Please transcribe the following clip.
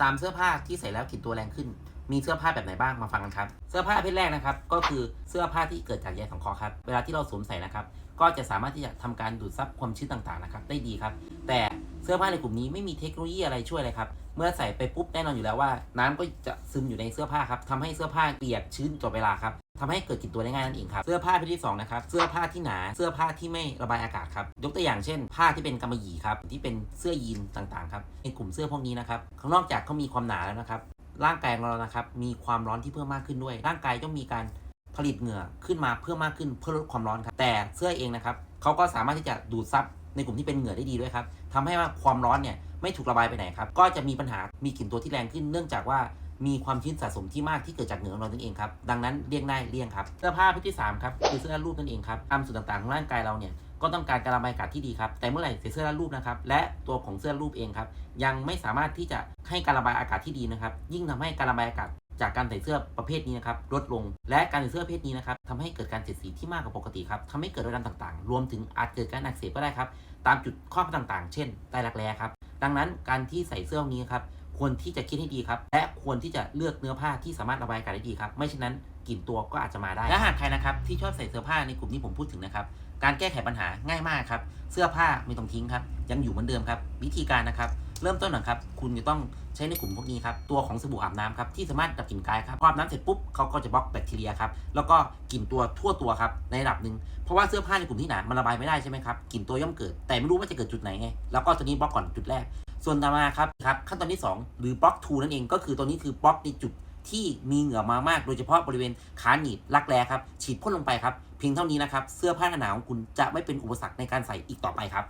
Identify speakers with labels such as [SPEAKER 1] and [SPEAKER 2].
[SPEAKER 1] สามเสื้อผ้าที่ใส่แล้วกลิ่นตัวแรงขึ้น มีเสื้อผ้าแบบไหนบ้างมาฟังกันครับ เสื้อผ้าประเภทแรกนะครับ ก็คือเสื้อผ้าที่เกิดจากใยสังเคราะห์ครับ เวลาที่เราสวมใส่นะครับ ก็จะสามารถที่จะทำการดูดซับความชื้นต่างๆนะครับ ได้ดีครับ แต่เสื้อผ้าในกลุ่มนี้ไม่มีเทคโนโลยีอะไรช่วยเลยครับ เมื่อใส่ไปปุ๊บแน่นอนอยู่แล้วว่า น้ำก็จะซึมอยู่ในเสื้อผ้าครับทำให้เสื้อผ้าเปียกชื้นตลอดเวลาครับ ทำให้เกิดกลิ่นตัวได้ง่ายนั่นเองครับ เสื้อผ้าประเภทที่สองนะครับ เสื้อผ้าที่หนา เสื้อผ้าที่ไม่ระบายอากาศครับ ยกตัวอย่างเช่น ผ้าที่เป็นกำมะหยี่ครับ ที่เป็นเสื้อยีนต่างๆครับ ในกลุ่มเสื้อพวกนี้นะครับ ข้างนอกจากเขามีความหนาแล้วนะครับ ร่างกายของเรานะครับ มีความร้อนที่เพิ่มมากขึ้นด้วย ร่างกายต้องมีการผลิตเหงื่อขึ้นมาเพิ่มมากขึ้นเพื่อลดความร้อนครับ แต่เสื้อเองนะครับเขาก็สามารถที่จะดูดซับในกลุ่มที่เป็นเหงื่อได้ดีด้วยครับทำให้ว่าความร้อนเนี่ยไม่ถูกระบายไปไหนครับ ก็จะมีปัญหา มีกลิ่นตัวที่แรงขึ้น เนื่องจากว่า มีความชื้นสะสมที่มากที่เกิดจากเหงื่อของเรานั่นเองครับ ดังนั้นเลี่ยงได้เลี่ยงครับเสื้อผ้าประเภทที่สามครับคือเสื้อรัดรูปนั่นเองครับตามส่วนต่างๆของร่างกายเราเนี่ยก็ต้องการการระบายอากาศที่ดีครับ แต่เมื่อไหร่ใส่เสื้อรัดรูปนะครับ และตัวของเสื้อรูปเองครับ ยังไม่สามารถที่จะให้การระบายอากาศที่ดีนะครับ ยิ่งทำให้การระบายอากาศจากการใส่เสื้อประเภทนี้นะครับลดลง และการใส่เสื้อประเภทนี้นะครับทำให้เกิดการเสียดสีที่มากกว่าปกติครับทำให้เกิดรอยดำต่างๆ รวมถึงอาจเกิดการอักเสบก็ได้ครับ ตามจุดข้อต่างๆ เช่นใต้รักแร้ครับ ดังนั้นการที่ใส่เสื้อนี้ครับ ควรที่จะคิดให้ดีครับ และควรที่จะเลือกเนื้อผ้าที่สามารถระบายอากาศได้ดีครับ ไม่เช่นนั้นกลิ่นตัวก็อาจจะมาได้ และหากใครนะครับที่ชอบใส่เสื้อผ้าในกลุ่มที่ผมพูดถึงนะครับ การแก้ไขปัญหาง่ายมากครับ เสื้อผ้าไม่ต้องทิ้งครับ ยังอยู่เหมือนเดิมครับ วิธีการนะครับ เริ่มต้นหน่อยครับ คุณจะต้องใช้ในกลุ่มพวกนี้ครับ ตัวของสบู่อาบน้ำครับที่สามารถดับกลิ่นกายครับพออาบน้ำเสร็จปุ๊บเขาก็จะบล็อกแบคทีเรียครับ แล้วก็กลิ่นตัวทั่วตัวครับในระดับหนึ่ง เพราะว่าเสื้อผ้าในกลุ่มที่หนา มันระบายไม่ได้ใช่ไหมครับ กลิ่นตัวย่อมเกิด แต่ไม่รู้ว่าจะเกิดจุดไหนไง แล้วก็ตัวนี้บล็อกก่อนจุดแรก ส่วนต่อมาครับครับขั้นตอนที่ 2 หรือบล็อกทูนั่นเองก็คือตัวนี้คือบล็อกในจุดที่มีเหงื่อมามาก โดยเฉพาะบริเวณขาหนีบรักแร้ครับฉีดพ่นลงไปครับเพียงเท่านี้นะครับเสื้อผ้าหนาของคุณจะไม่เป็นอุปสรรคในการใส่อีกต่อไปครับ